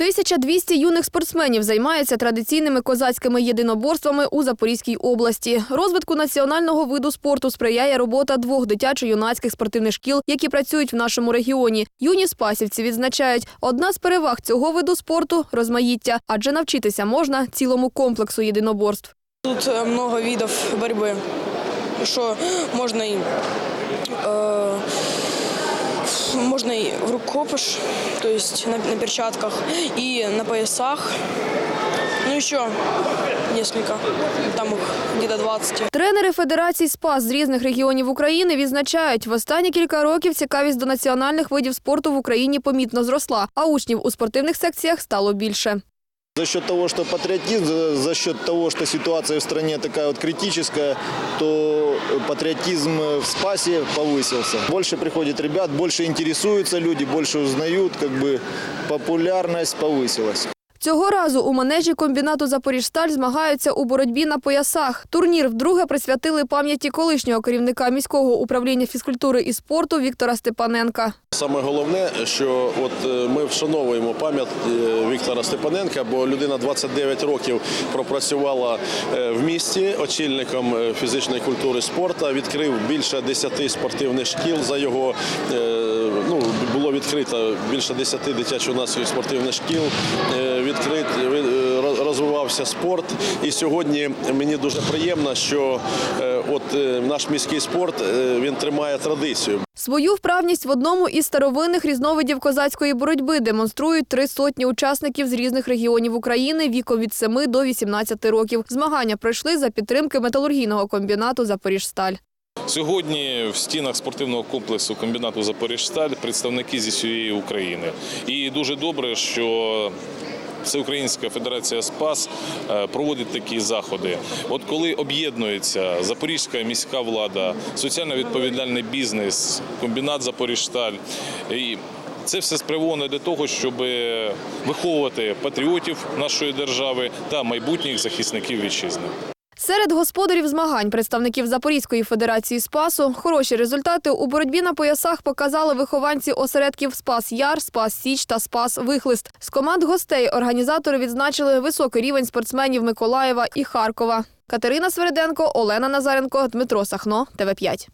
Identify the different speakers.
Speaker 1: 1200 юних спортсменів займаються традиційними козацькими єдиноборствами у Запорізькій області. Розвитку національного виду спорту сприяє робота двох дитячо-юнацьких спортивних шкіл, які працюють в нашому регіоні. Юні спасівці відзначають, одна з переваг цього виду спорту розмаїття, адже навчитися можна цілому комплексу єдиноборств.
Speaker 2: Тут э, много видов борьбы, что можно и э, можно и в рукопаш, то есть на, на перчатках, и на поясах. Ну еще несколько, там їх где-то 20.
Speaker 1: Тренери Федерації СПАС з різних регіонів України відзначають, в останні кілька років цікавість до національних видів спорту в Україні помітно зросла, а учнів у спортивних секціях стало більше.
Speaker 3: За счет того, что патриотизм, за- за счет того, что ситуация в стране такая вот критическая, то патриотизм в спасе повысился. Больше приходит ребят, больше интересуются люди, больше узнают, как бы популярность повысилась.
Speaker 1: Цього разу у манежі комбінату «Запоріжсталь» змагаються у боротьбі на поясах. Турнір вдруге присвятили пам'яті колишнього керівника міського управління фізкультури і спорту Віктора Степаненка.
Speaker 4: Саме головне, що от е, ми вшановуємо пам'ять е, Віктора Степаненка, бо людина 29 років пропрацювала е, в місті очільником фізичної культури спорту, відкрив більше 10 спортивних шкіл. За його ну, було відкрито більше 10 дитячо-юнацьких спортивних шкіл. е, Відкрит е, розвивався спорт. І сьогодні мені дуже приємно, що е, от наш міський спорт він тримає традицію.
Speaker 1: Свою вправність в одному із старовинних різновидів козацької боротьби демонструють три сотні учасників з різних регіонів України віком від 7 до 18 років. Змагання пройшли за підтримки металургійного комбінату «Запоріжсталь».
Speaker 5: Сьогодні в стінах спортивного комплексу комбінату Запоріжсталь представники зі всієї України. І дуже добре, що Всеукраїнська федерація СПАС е, проводить такі заходи. От коли об'єднується Запорізька міська влада, соціально відповідальний бізнес, комбінат Запоріжсталь. І це все спрямовано для того, щоб виховувати патріотів нашої держави та майбутніх захисників вітчизни.
Speaker 1: Серед господарів змагань представників Запорізької федерації Спасу хороші результати у боротьбі на поясах показали вихованці осередків Спас Яр, Спас Січ та Спас Вихлист. З команд гостей організатори відзначили високий рівень спортсменів Миколаєва і Харкова. Катерина Свериденко, Олена Назаренко, Дмитро Сахно, ТВ 5